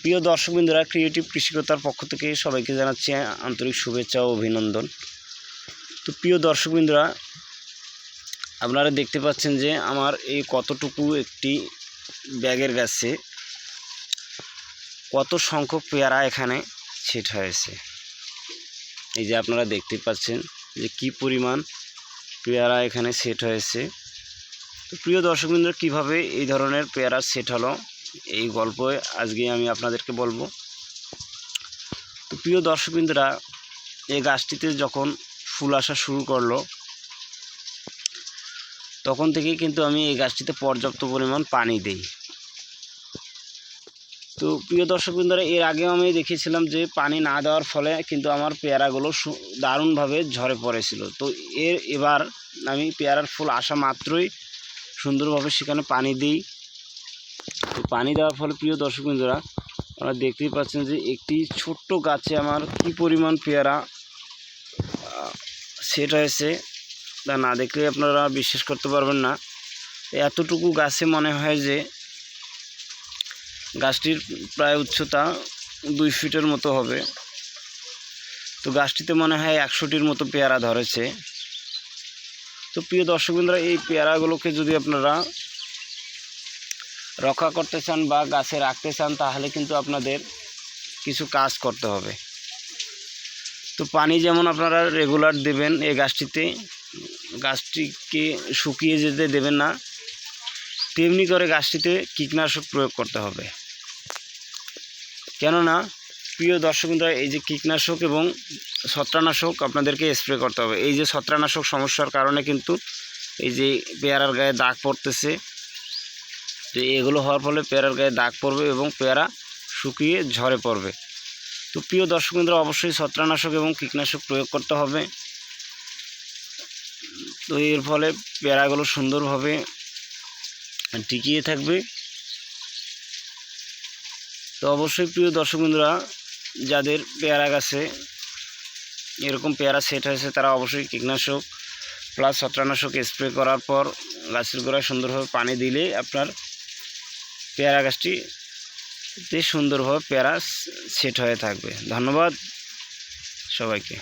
প্রিয় দর্শকবৃন্দরা ক্রিয়েটিভ কৃষিকতার পক্ষ থেকে সবাইকে জানাচ্ছি আন্তরিক শুভেচ্ছা ও অভিনন্দন। তো প্রিয় দর্শকবৃন্দরা, আপনারা দেখতে পাচ্ছেন যে আমার এই কতটুকু একটি ব্যাগের গাছে কত সংখ্যক পেয়ারা এখানে সেট হয়েছে। এই যে আপনারা দেখতে পাচ্ছেন যে কি পরিমাণ পেয়ারা এখানে সেট হয়েছে। তো প্রিয় দর্শকবৃন্দ কীভাবে এই ধরনের পেয়ারা সেট হলো এই গল্প আজকে আমি আপনাদেরকে বলব। তো প্রিয় দর্শকবৃন্দরা, এই গাছটিতে যখন ফুল আসা শুরু করল, তখন থেকেই কিন্তু আমি এই গাছটিতে পর্যাপ্ত পরিমাণ পানি দিই। তো প্রিয় দর্শকবৃন্দরা, এর আগেও আমি দেখেছিলাম যে পানি না দেওয়ার ফলে কিন্তু আমার পেয়ারাগুলো দারুণভাবে ঝরে পড়েছিল। তো এর এবার আমি পেয়ারার ফুল আসা মাত্রই সুন্দরভাবে সেখানে পানি দিই। তো পানি দেওয়ার ফলে প্রিয় দর্শকবৃন্দরা আপনারা দেখতেই পাচ্ছেন যে একটি ছোট্ট গাছে আমার কি পরিমাণ পেয়ারা সেট হয়েছে। তা না দেখলে আপনারা বিশ্বাস করতে পারবেন না। এতটুকু গাছে মনে হয় যে গাছটির প্রায় উচ্চতা দুই ফিটের মতো হবে। তো গাছটিতে মনে হয় একশোটির মতো পেয়ারা ধরেছে। তো প্রিয় দর্শকবৃন্দরা এই পেয়ারাগুলোকে যদি আপনারা রক্ষা করতে চান বা গাছে রাখতে চান, তাহলে কিন্তু আপনাদের কিছু কাজ করতে হবে। তো পানি যেমন আপনারা রেগুলার দেবেন এই গাছটিতে, গাছটিকে শুকিয়ে যেতে দেবেন না। তেমনি করে গাছটিতে কীটনাশক প্রয়োগ করতে হবে। কেননা, প্রিয় দর্শকরা এই যে কীটনাশক এবং ছত্রানাশক আপনাদেরকে স্প্রে করতে হবে। এই যে ছত্রানাশক সমস্যার কারণে কিন্তু এই যে পেয়ারার গায়ে দাগ পড়তেছে তো এগুলো হওয়ার ফলে পেয়ারার গায়ে দাগ পড়বে এবং পেয়ারা শুকিয়ে ঝরে পড়বে। তো প্রিয় দর্শকবৃন্দরা অবশ্যই ছত্রানাশক এবং কীটনাশক প্রয়োগ করতে হবে। তো এর ফলে পেয়ারাগুলো সুন্দরভাবে টিকিয়ে থাকবে। তো অবশ্যই প্রিয় দর্শকবৃন্দরা যাদের পেয়ারা গাছে এরকম পেয়ারা সেট হয়েছে, তারা অবশ্যই কীটনাশক প্লাস ছত্রানাশক স্প্রে করার পর গাছের গোড়ায় সুন্দরভাবে পানি দিলে আপনার পেয়ারা গাছটি সুন্দরভাবে পেয়ারা সেট হয়ে থাকবে। ধন্যবাদ সবাইকে।